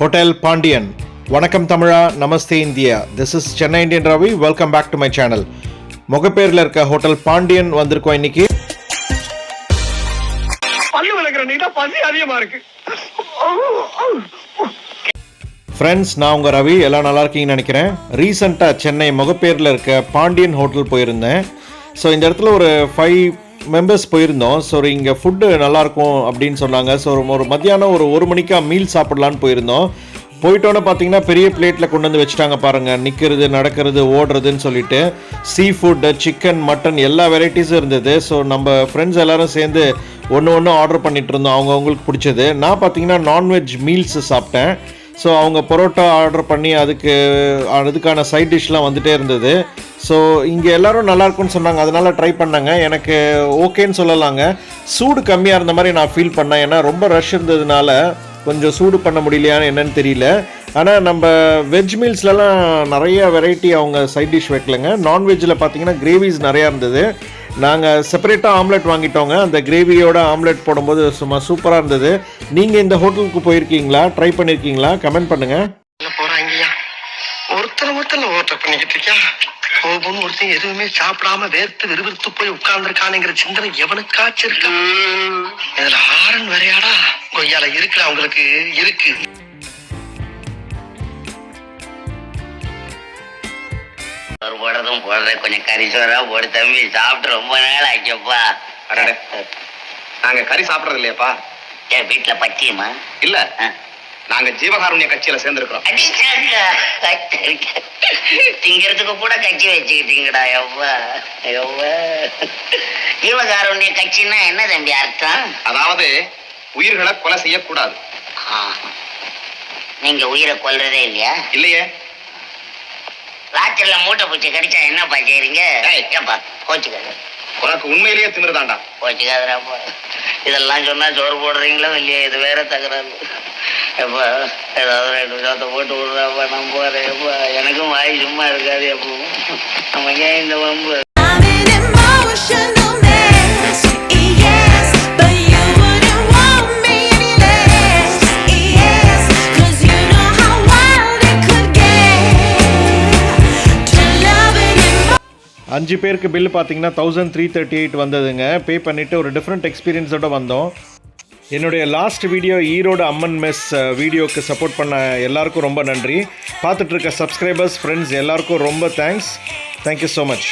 Hotel Pandian. வணக்கம் தமிழா நமஸ்தே India. This is Chennai Indian Ravi welcome back to my channel முகப்பேரில் இருக்க hotel Pandian வந்திருக்கோம் இன்னைக்கு. ஃப்ரெண்ட்ஸ் நான் உங்கள் ரவி. எல்லாம் நல்லா இருக்கீங்கன்னு நினைக்கிறேன். ரீசெண்டாக சென்னை முகப்பேரில் இருக்க பாண்டியன் ஹோட்டல் போயிருந்தேன். ஸோ இந்த இடத்துல ஒரு ஃபைவ் மெம்பர்ஸ் போயிருந்தோம். ஸோ இங்கே ஃபுட்டு நல்லாயிருக்கும் அப்படின்னு சொன்னாங்க. ஸோ ஒரு மத்தியானம் ஒரு ஒரு மணிக்கா மீல் சாப்பிட்லான்னு போயிருந்தோம். போயிட்டோன்னு பார்த்தீங்கன்னா பெரிய பிளேட்டில் கொண்டு வந்து வச்சுட்டாங்க பாருங்கள் நிற்கிறது நடக்கிறது ஓடுறதுன்னு சொல்லிட்டு சீ ஃபுட்டு சிக்கன் மட்டன் எல்லா வெரைட்டிஸும் இருந்தது. ஸோ நம்ம ஃப்ரெண்ட்ஸ் எல்லோரும் சேர்ந்து ஒன்று ஒன்று ஆர்டர் பண்ணிகிட்டு இருந்தோம். அவங்க அவங்களுக்கு பிடிச்சது. நான் பார்த்தீங்கன்னா நான்வெஜ் மீல்ஸ் சாப்பிட்டேன். ஸோ அவங்க பரோட்டா ஆர்டர் பண்ணி அதுக்கு அதுக்கான சைட் டிஷ்லாம் வந்துகிட்டே இருந்தது. ஸோ இங்கே எல்லோரும் நல்லாயிருக்குன்னு சொன்னாங்க. அதனால் ட்ரை பண்ணாங்க. எனக்கு ஓகேன்னு சொல்லலாங்க. சூடு கம்மியாக இருந்த மாதிரி நான் ஃபீல் பண்ணேன். ஏன்னா ரொம்ப ரஷ் இருந்ததுனால கொஞ்சம் சூடு பண்ண முடியலையான்னு என்னன்னு தெரியல. ஆனால் நம்ம வெஜ் மீல்ஸ்லலாம் நிறைய வெரைட்டி அவங்க சைட் டிஷ் வைக்கலங்க. நான்வெஜ்ஜில் பார்த்தீங்கன்னா கிரேவிஸ் நிறையா இருந்தது. நாங்கள் செப்பரேட்டாக ஆம்லெட் வாங்கிட்டோங்க. அந்த கிரேவியோட ஆம்லெட் போடும்போது சும்மா சூப்பராக இருந்தது. நீங்கள் இந்த ஹோட்டலுக்கு போயிருக்கீங்களா? ட்ரை பண்ணியிருக்கீங்களா கமெண்ட் பண்ணுங்கள் ஒருத்தர் ஒருத்தர் ஓட்டர் பண்ணிக்கிட்டு இருக்கியா? கோபம் ஒருத்தன் எதுவுமே சாப்பிடாம வேர்த்து விறுவிறுத்து போய் உட்கார்ந்துருக்கானுங்கிற சிந்தனை எவனுக்காச்சும் இருக்கா? இதுல ஆரன் வரையாடா கொய்யால இருக்குடா உங்களுக்கு இருக்கு. ஒரு போடுறதும் போடுற கொஞ்சம் கறி சோறா போடு தம்பி. சாப்பிட்டு ரொம்ப நாள் ஆச்சப்பா. அடடே. நாங்க கறி சாப்பிடுறது இல்லையாப்பா. ஏன் வீட்டுல பச்சியமா இல்ல. நாங்க ஜீவகாருண்ய கட்சியில சேர்ந்திருக்கிறோம். திங்கிறதுக்கு கூட கட்சி வச்சுக்கிட்டீங்கடா எவ்வா எவ்வா ஜீவகாருண்ய கட்சின்னா என்ன தம்பி அர்த்தம்? அதாவது உயிர்களை கொலை செய்யக்கூடாது. நீங்க உயிரை கொல்றதே இல்லையா? இல்லையே. ராத்திரில மூட்டை பூச்சி கடிச்சா என்னப்பா செய்றீங்க. ஏப்பா கோச்சுக்காத. உனக்கு உண்மையிலேயே திமிருதாண்டா கோச்சுக்காதராப்பா இதெல்லாம் சொன்னா சோறு போடுறீங்களோ இல்லையா இது வேற தகராறு. எப்பா ஏதாவது ரெண்டு விஷயத்த போட்டு விடுறாப்பா நான் போறேன் எப்பா எனக்கும் வாய் சும்மா இருக்காது எப்போ நம்ம ஏன் இந்த வம்பு? அஞ்சு பேருக்கு பில் பார்த்தீங்கன்னா தௌசண்ட் த்ரீ தேர்ட்டி எயிட் வந்ததுங்க. பே பண்ணிவிட்டு ஒரு டிஃப்ரெண்ட் எக்ஸ்பீரியன்ஸோட வந்தோம். என்னுடைய last video Erode Amman mess வீடியோவுக்கு சப்போர்ட் பண்ண எல்லாருக்கும் ரொம்ப நன்றி. பார்த்துட்ருக்க சப்ஸ்கிரைபர்ஸ் ஃப்ரெண்ட்ஸ் எல்லாருக்கும் ரொம்ப தேங்க்ஸ் தேங்க்யூ ஸோ மச்